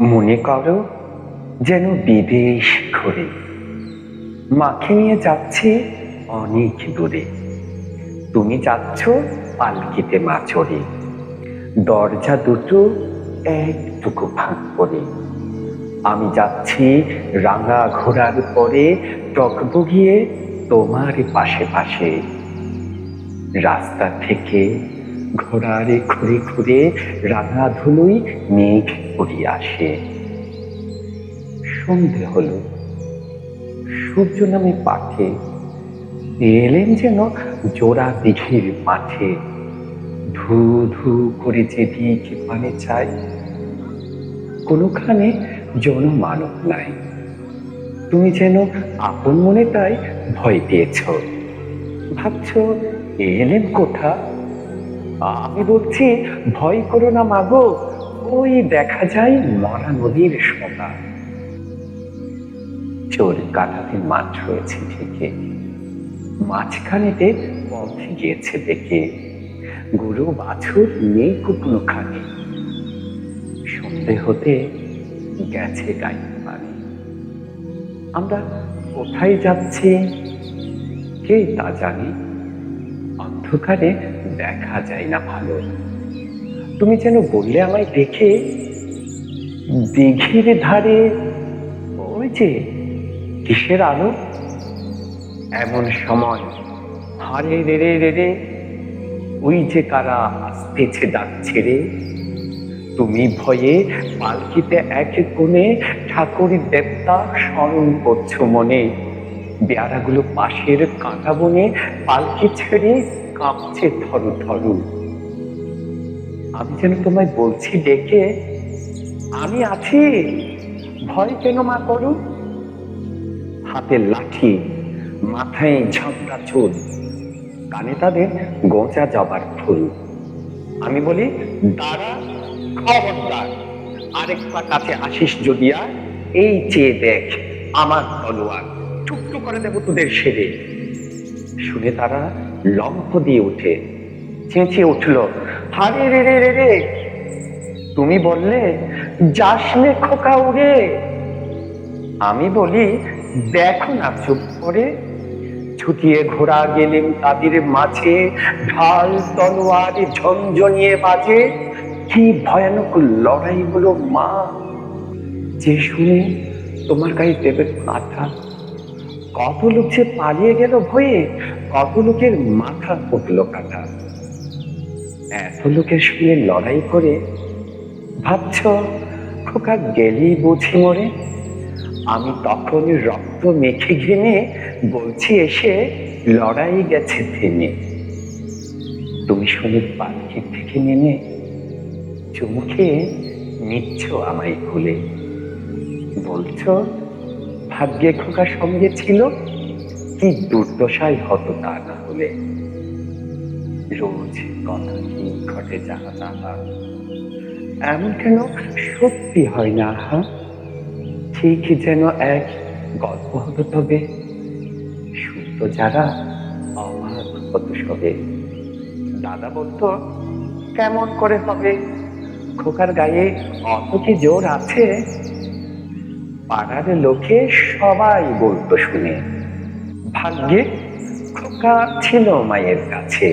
মনে করো যেন বিদেশ ঘুরে। মাকে নিয়ে যাচ্ছে অনেক দূরে। তুমি যাচ্ছ পালকিতে মা চড়ে দরজা দুটো একটুকু ফাঁক করে আমি যাচ্ছি রাঙা ঘোড়ার পরে টকবগিয়ে তোমার পাশে পাশে। রাস্তা থেকে ঘোড়ারে ঘুরে ঘুরে রাঙা ধুলোই মেঘ উড়িয়ে আসে। সন্ধে হলো। সূর্য নামে পাঠে এলেন যেন জোড়া দিঘির মাঠে। ধু ধু করে যে যেদিকে পানে চাই কোনোখানে জনমানব নাই। তুমি যেন আপন মনে তাই ভয় পেয়েছ। ভাবছ, এলেন কোথা? আমি বলছি, ভয় করো না মাগো ওই দেখা যায় মরা নদীর সোনা চোর কাটাতে মাছ রয়েছে থেকে মাঝখানেতে পথ গিয়েছে দেখে গরু বাছুর নেই কুকুনো খানে সন্ধে হতে গেছে গাইতে পারে আমরা কোথায় যাচ্ছি, কে তা জানি। অন্ধকারে দেখা যায় না ভালো তুমি যেন বললে আমায় দেখে, দিঘির ধারে ওই যে কিসের আলো? এমন সময় হারে রে রে রে রে, ওই যে কারা আসতেছে ডাক ছেড়ে। তুমি ভয়ে পালকিতে এক কোণে ঠাকুরের দেবতা স্মরণ করছ মনে। বেয়ারাগুলো পাশের কাঁটা বনে পালকি ছেড়ে কাঁপছে থরু থরু আমি যেন তোমায় বলছি, ডেকে আমি আছি। ভয় কেন মা করু? হাতে লাঠি, মাথায় ঝাপটা চুল, কানে তাদের গোঁচা জবার ফুল। আমি বলি, দাঁড়া, খবরদার আরেক পা কাছে আসিস যদি আর, এই চেয়ে দেখ, আমার তলোয়ার। টুকটু করে দেবো তোদের সেরে শুনে তারা লম্ফ দিয়ে উঠে চেঁচিয়ে উঠল হারে রে রে রে রে, তুমি বললে যাসনে খোকা উড়ে। আমি বলি, দেখো না চুপ করে, ছুটিয়ে ঘোড়া গেলেন তাদের মাঝে, ঢাল তলোয়ার ঝঞ্ঝনিয়ে বাজে, কি ভয়ানক লড়াই হলো মা। যে শুনে তোমার গায়ে দেবের মাথা, কত লোক যে পালিয়ে গেল ভয়ে কত লোকের মাথা উঠল কাটা এত লোকের সঙ্গে লড়াই করে ভাবছ, খোকা গেলি বুঝি মরে? আমি তখন রক্ত মেখে ঘেমে বলছি, এসে লড়াই গেছে থেমে। তুমি শুনে পাখি থেকে নেমে চুমুকে নিচ্ছ আমায় খুলে বলছো, ভাগ্যে খোকা সঙ্গে ছিল? কি দুর্দশাই হতো তা না হলে রোজ কথা কি ঘটে জানা তাহা এমন কেন? সত্যি হয় না হা ঠিক যেন এক গল্প হতো তবে। শুনত যারা অবাক হতো সবে। দাদা বলতো, কেমন করে হবে? খোকার গায়ে অত কি জোর আছে? পাড়ার লোকে সবাই বলতো শুনে। ভাগ্যে খোকা ছিল মায়ের কাছে।